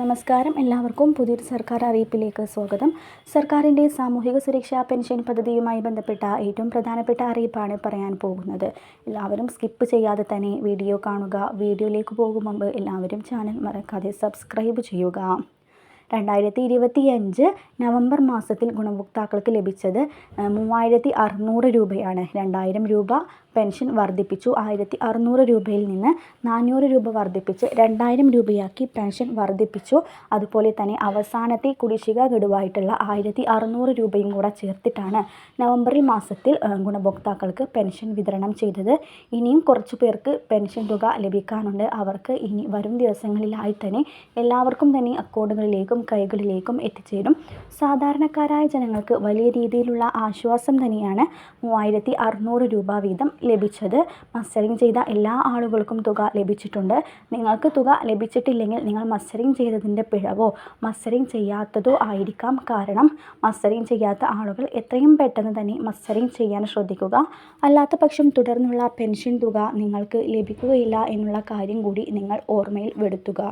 നമസ്കാരം. എല്ലാവർക്കും പുതിയൊരു സർക്കാർ അറിയിപ്പിലേക്ക് സ്വാഗതം. സർക്കാരിന്റെ സാമൂഹിക സുരക്ഷാ പെൻഷൻ പദ്ധതിയുമായി ബന്ധപ്പെട്ട ഏറ്റവും പ്രധാനപ്പെട്ട അറിയിപ്പാണ് പറയാൻ പോകുന്നത്. എല്ലാവരും സ്കിപ്പ് ചെയ്യാതെ തന്നെ വീഡിയോ കാണുക. വീഡിയോയിലേക്ക് പോകും മുമ്പ് എല്ലാവരും ചാനൽ മറക്കാതെ സബ്സ്ക്രൈബ് ചെയ്യുക. രണ്ടായിരത്തി ഇരുപത്തി അഞ്ച് നവംബർ മാസത്തിൽ ഗുണഭോക്താക്കൾക്ക് ലഭിച്ചത് മൂവായിരത്തി അറുന്നൂറ് രൂപയാണ്. രണ്ടായിരം രൂപ പെൻഷൻ വർദ്ധിപ്പിച്ചു. ആയിരത്തി അറുന്നൂറ് രൂപയിൽ നിന്ന് നാനൂറ് രൂപ വർദ്ധിപ്പിച്ച് രണ്ടായിരം രൂപയാക്കി പെൻഷൻ വർദ്ധിപ്പിച്ചു. അതുപോലെ തന്നെ അവസാനത്തെ കുടിശ്ശിക ഗഡുവായിട്ടുള്ള ആയിരത്തി അറുന്നൂറ് രൂപയും കൂടെ ചേർത്തിട്ടാണ് നവംബറിൽ മാസത്തിൽ ഗുണഭോക്താക്കൾക്ക് പെൻഷൻ വിതരണം ചെയ്തത്. ഇനിയും കുറച്ച് പേർക്ക് പെൻഷൻ തുക ലഭിക്കാനുണ്ട്. അവർക്ക് ഇനി വരും ദിവസങ്ങളിലായി തന്നെ എല്ലാവർക്കും തന്നെ അക്കൗണ്ടുകളിലേക്കും കൈകളിലേക്കും എത്തിച്ചേരും. സാധാരണക്കാരായ ജനങ്ങൾക്ക് വലിയ രീതിയിലുള്ള ആശ്വാസം തന്നെയാണ് മൂവായിരത്തി രൂപ വീതം ലഭിച്ചത്. മസ്റ്ററിങ് ചെയ്ത എല്ലാ ആളുകൾക്കും തുക ലഭിച്ചിട്ടുണ്ട്. നിങ്ങൾക്ക് തുക ലഭിച്ചിട്ടില്ലെങ്കിൽ നിങ്ങൾ മസ്റ്ററിങ് ചെയ്തതിന്റെ പിഴവോ മസ്റ്ററിങ് ചെയ്യാത്തതോ ആയിരിക്കാം. കാരണം മസ്റ്ററിങ് ചെയ്യാത്ത ആളുകൾ എത്രയും പെട്ടെന്ന് തന്നെ മസ്റ്ററിങ് ചെയ്യാൻ ശ്രദ്ധിക്കുക. അല്ലാത്ത പക്ഷം തുടർന്നുള്ള പെൻഷൻ തുക നിങ്ങൾക്ക് ലഭിക്കുകയില്ല എന്നുള്ള കാര്യം കൂടി നിങ്ങൾ ഓർമ്മയിൽ വരുത്തുക.